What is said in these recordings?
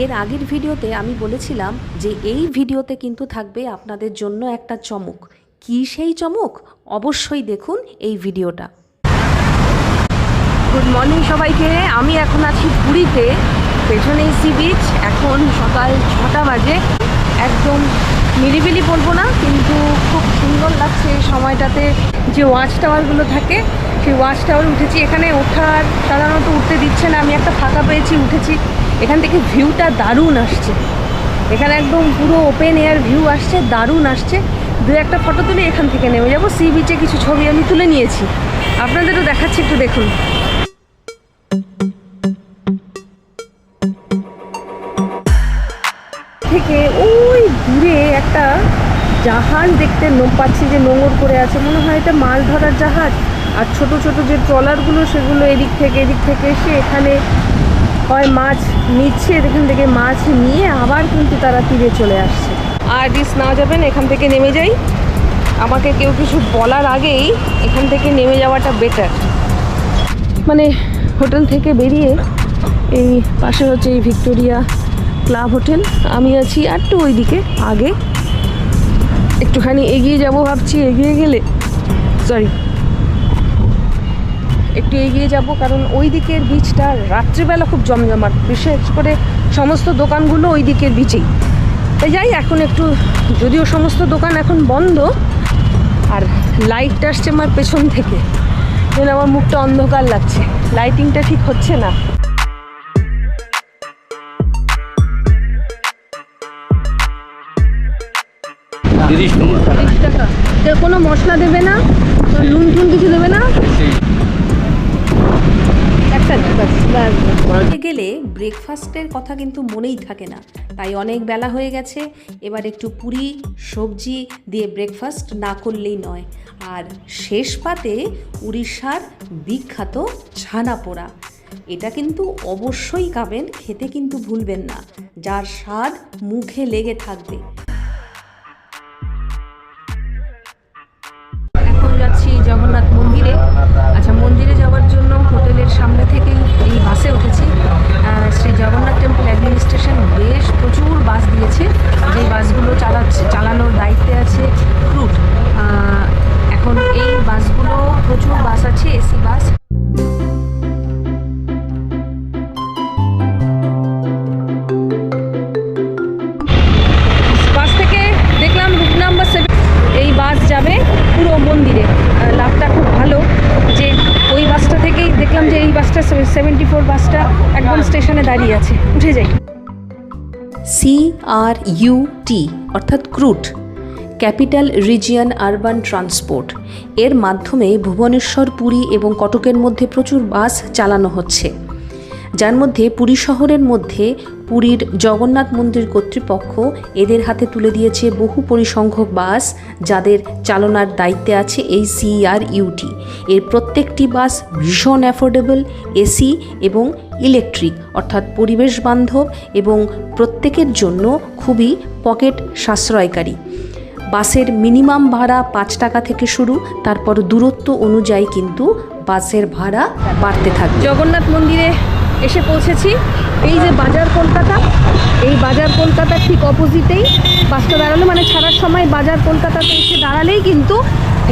এর আগের ভিডিওতে আমি বলেছিলাম যে এই ভিডিওতে কিন্তু থাকবে আপনাদের জন্য একটা চমক। কি সেই চমক? অবশ্যই দেখুন এই ভিডিওটা। গুড মর্নিং সবাইকে, আমি এখন আছি পুরীতে পেছনেই সি বিচ এখন সকাল ছটা বাজে। একদম নিরিবিলি বলব না, কিন্তু খুব সুন্দর লাগছে এই সময়টাতে। যে ওয়াচ টাওয়ারগুলো থাকে, সেই ওয়াচ টাওয়ার উঠেছি। এখানে ওঠার সাধারণত উঠতে দিচ্ছে না, আমি একটা ফাঁকা পেয়েছি, উঠেছি। এখান থেকে ভিউটা দারুণ আসছে। এখানে একদম পুরো ওপেন এয়ার ভিউ আসছে, দারুণ আসছে। দু একটা ফটো তুলে এখান থেকে নেমে যাব। সি বিচে কিছু ছবি আমি তুলে নিয়েছি। আপনাদেরও দেখাচ্ছি একটু দেখুন। থেকে ওই দূরে একটা জাহাজ দেখতে পাচ্ছি যে নোঙর করে আছে। মনে হয় এটা মাছ ধরার জাহাজ। আর ছোট ছোট যে ট্রলারগুলো সেগুলো এদিক থেকে এদিক থেকে এসে এখানে হয় মাছ নিচ্ছে এখান থেকে মাছ নিয়ে আবার কিন্তু তারা তীরে চলে আসছে। আর ডিস না যাবেন এখান থেকে নেমে যাই। আমাকে কেউ কিছু বলার আগেই এখান থেকে নেমে যাওয়াটা বেটার মানে হোটেল থেকে বেরিয়ে এই পাশে হচ্ছে এই ভিক্টোরিয়া ক্লাব হোটেল। আমি আছি আর একটু ওইদিকে আগে। একটুখানি এগিয়ে যাব ভাবছি এগিয়ে গেলে সরি একটু এগিয়ে যাব কারণ ওই দিকের বিচটা রাত্রিবেলা খুব জমজমাট বিশেষ করে সমস্ত দোকানগুলো ওই দিকের বিচেই তাই যাই এখন একটু যদিও সমস্ত দোকান এখন বন্ধ আর লাইটটা আসছে আমার পেছন থেকে। যেন আমার মুখটা অন্ধকার লাগছে। লাইটিংটা ঠিক হচ্ছে না। তিরিশ টাকা। কোনো মশলা দেবে না নুন টুন কিছু দেবে না? গেলে ব্রেকফাস্টের কথা কিন্তু মনেই থাকে না। তাই অনেক বেলা হয়ে গেছে এবার একটু পুরি সবজি দিয়ে ব্রেকফাস্ট না করলেই নয়। আর শেষ পাতে উড়িষ্যার বিখ্যাত ছানা পোড়া। এটা কিন্তু অবশ্যই খাবেন খেতে কিন্তু ভুলবেন না। যার স্বাদ মুখে লেগে থাকবে। বাস যাবে পুরো মন্দিরে। লাভটা খুব ভালো যে ওই বাসটা থেকেই দেখলাম যে এই বাসটা সেভেন্টি ফোর বাসটা একদম স্টেশনে দাঁড়িয়ে আছে। উঠে যাই। সি আর ইউটি অর্থাৎ CRUT, capital region urban transport. এর মাধ্যমে ভুবনেশ্বর, পুরী এবং কটকের মধ্যে প্রচুর বাস চালানো হচ্ছে। যার মধ্যে পুরী শহরের মধ্যে পুরীর জগন্নাথ মন্দির কর্তৃপক্ষ এদের হাতে তুলে দিয়েছে বহু পরিসংখ্যক বাস যাদের চালনার দায়িত্বে আছে এই সিআর ইউটি এর প্রত্যেকটি বাস ভীষণ অ্যাফোর্ডেবল, এসি এবং ইলেকট্রিক, অর্থাৎ পরিবেশ বান্ধব এবং প্রত্যেকের জন্য খুবই পকেট সাশ্রয়কারী। বাসের মিনিমাম ভাড়া পাঁচ টাকা থেকে শুরু, তারপর দূরত্ব অনুযায়ী কিন্তু বাসের ভাড়া বাড়তে থাকে জগন্নাথ মন্দিরে এসে পৌঁছেছি। এই যে বাজার কলকাতা, এই বাজার কলকাতার ঠিক অপোজিটেই বাসটা দাঁড়াল। মানে ছাড়ার সময় বাজার কলকাতাতে এসে দাঁড়ালেই কিন্তু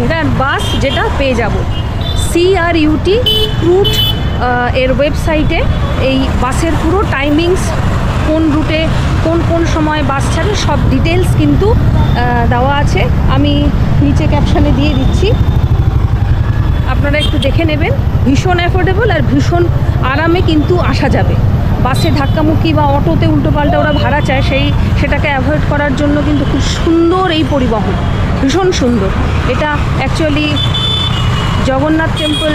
এটা বাস যেটা পেয়ে যাব। সিআর ইউটি রুট এর ওয়েবসাইটে এই বাসের পুরো টাইমিংস কোন রুটে কোন কোন সময় বাস ছাড়ে সব ডিটেলস কিন্তু দেওয়া আছে। আমি নিচে ক্যাপশানে দিয়ে দিচ্ছি। আপনারা একটু দেখে নেবেন। ভীষণ অ্যাফোর্ডেবল আর ভীষণ আরামে কিন্তু আসা যাবে। বাসে ধাক্কামুক্কি বা অটোতে উল্টোপাল্টা ওরা ভাড়া চায়, সেই সেটাকে অ্যাভয়েড করার জন্য কিন্তু খুব সুন্দর এই পরিবহন। ভীষণ সুন্দর। এটা অ্যাকচুয়ালি জগন্নাথ টেম্পল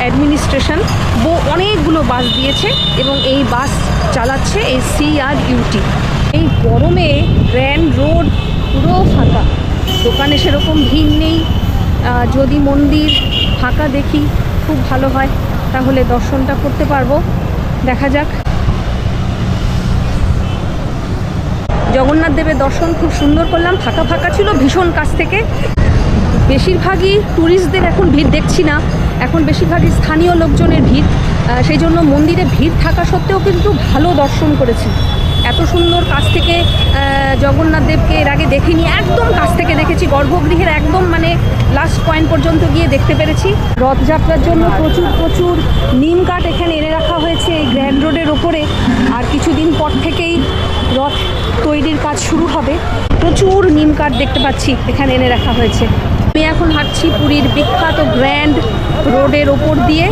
অ্যাডমিনিস্ট্রেশন বো অনেকগুলো বাস দিয়েছে এবং এই বাস চালাচ্ছে এই সিআর ইউটি এই গরমে গ্র্যান্ড রোড পুরো ফাঁকা। দোকানে সেরকম ভিড় নেই। যদি মন্দির ফাঁকা দেখি, খুব ভালো হয়। তাহলে দর্শনটা করতে পারব। দেখা যাক। জগন্নাথ দেবের দর্শন খুব সুন্দর করলাম। ফাঁকা ফাঁকা ছিল ভীষণ কাছ থেকে। বেশিরভাগই ট্যুরিস্টদের এখন ভিড় দেখছি না। এখন বেশিরভাগই স্থানীয় লোকজনের ভিড়। সেই জন্য মন্দিরে ভিড় থাকা সত্ত্বেও কিন্তু ভালো দর্শন করেছি। এত সুন্দর কাছ থেকে জগন্নাথ দেবকে এর আগে দেখিনি, একদম কাছ থেকে দেখেছি, গর্ভগৃহের একদম মানে লাস্ট পয়েন্ট পর্যন্ত গিয়ে দেখতে পেরেছি। রথযাত্রার জন্য প্রচুর প্রচুর নিম কাঠ এখানে এনে রাখা হয়েছে এই গ্র্যান্ড রোডের ওপরে। আর কিছুদিন পর থেকেই রথ তৈরির কাজ শুরু হবে। প্রচুর নিম কাঠ দেখতে পাচ্ছি এখানে এনে রাখা হয়েছে। আমি এখন হাঁটছি পুরীর বিখ্যাত গ্র্যান্ড রোডের ওপর দিয়ে।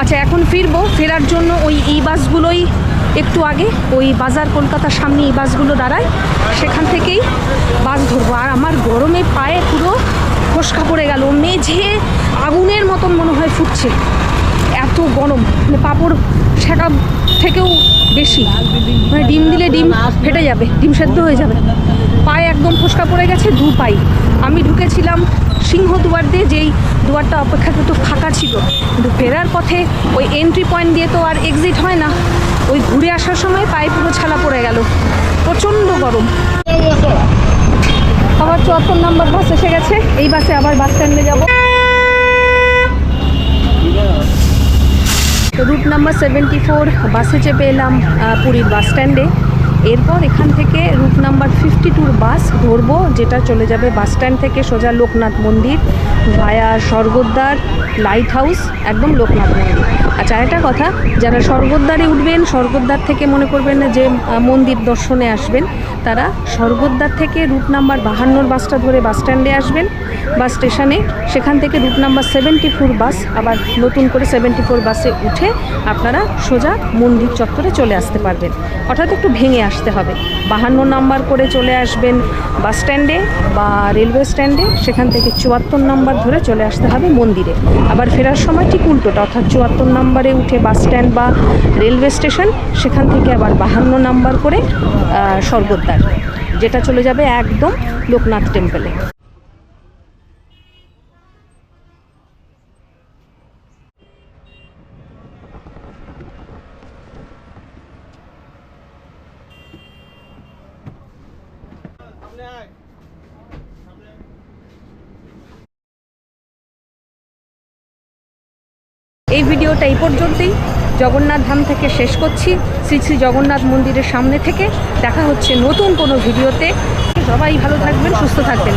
আচ্ছা এখন ফিরবো, ফেরার জন্য ওই ই বাসগুলোই একটু আগে ওই বাজার কলকাতার সামনে ই বাসগুলো দাঁড়ায়, সেখান থেকেই বাস ধরবো। আর আমার গরমে পায়ে পুরো ফসকা পড়ে গেল, মেঝে আগুনের মতন মনে হয় ফুটছে। এত গরম মানে পাপড় সেটা থেকেও বেশি। মানে ডিম দিলে ডিম ফেটে যাবে, ডিম সেদ্ধ হয়ে যাবে। পায়ে একদম ফসকা পড়ে গেছে, দু পাই। আমি ঢুকেছিলাম সিংহ দুয়ার দিয়ে, যেই দুয়ারটা অপেক্ষাকৃত ফাঁকা ছিল। কিন্তু ফেরার পথে ওই এন্ট্রি পয়েন্ট দিয়ে তো আর এক্সিট হয় না। ওই ঘুরে আসার সময় পায়ে পুরো ছালা পড়ে গেল। প্রচণ্ড গরম। আবার চুয়াত্তর নম্বর বাস এসে গেছে। এই বাসে আবার বাস স্ট্যান্ডে যাব। রুট নাম্বার সেভেন্টি ফোর, বাসে চেপে এলাম পুরীর বাস স্ট্যান্ডে। এরপর এখান থেকে রুট নাম্বার ফিফটি টুর বাস ধরবো, যেটা চলে যাবে বাস স্ট্যান্ড থেকে সোজা লোকনাথ মন্দির ভায়া স্বর্গদ্বার লাইট হাউস একদম লোকনাথ মন্দির। আচ্ছা একটা কথা, যারা স্বর্গদ্বারে উঠবেন, স্বর্গদ্বার থেকে মনে করবেন যে মন্দির দর্শনে আসবেন, তারা স্বর্গদ্বার থেকে রুট নাম্বার বাহান্নর বাসটা ধরে বাস স্ট্যান্ডে আসবেন, বাস স্টেশনে, সেখান থেকে route number seventy four bus, আবার নতুন করে সেভেন্টি ফোর বাসে উঠে আপনারা সোজা মন্দির চত্বরে চলে আসতে পারবেন। অর্থাৎ একটু ভেঙে আসতে হবে। বাহান্ন নাম্বার করে চলে আসবেন বাস স্ট্যান্ডে বা রেলওয়ে স্ট্যান্ডে, সেখান থেকে চুয়াত্তর নাম্বার ধরে চলে আসতে হবে মন্দিরে। আবার ফেরার সময় ঠিক উল্টোটা, অর্থাৎ চুয়াত্তর নাম্বারে উঠে বাস স্ট্যান্ড বা রেলওয়ে স্টেশন, সেখান থেকে আবার বাহান্ন নাম্বার করে স্বর্গদ্বার, যেটা চলে যাবে একদম লোকনাথ টেম্পলে। এই ভিডিওটা এই পর্যন্তই। জগন্নাথ ধাম থেকে শেষ করছি। শ্রী শ্রী জগন্নাথ মন্দিরের সামনে থেকে দেখা হচ্ছে নতুন কোনো ভিডিওতে। সবাই ভালো থাকবেন, সুস্থ থাকবেন।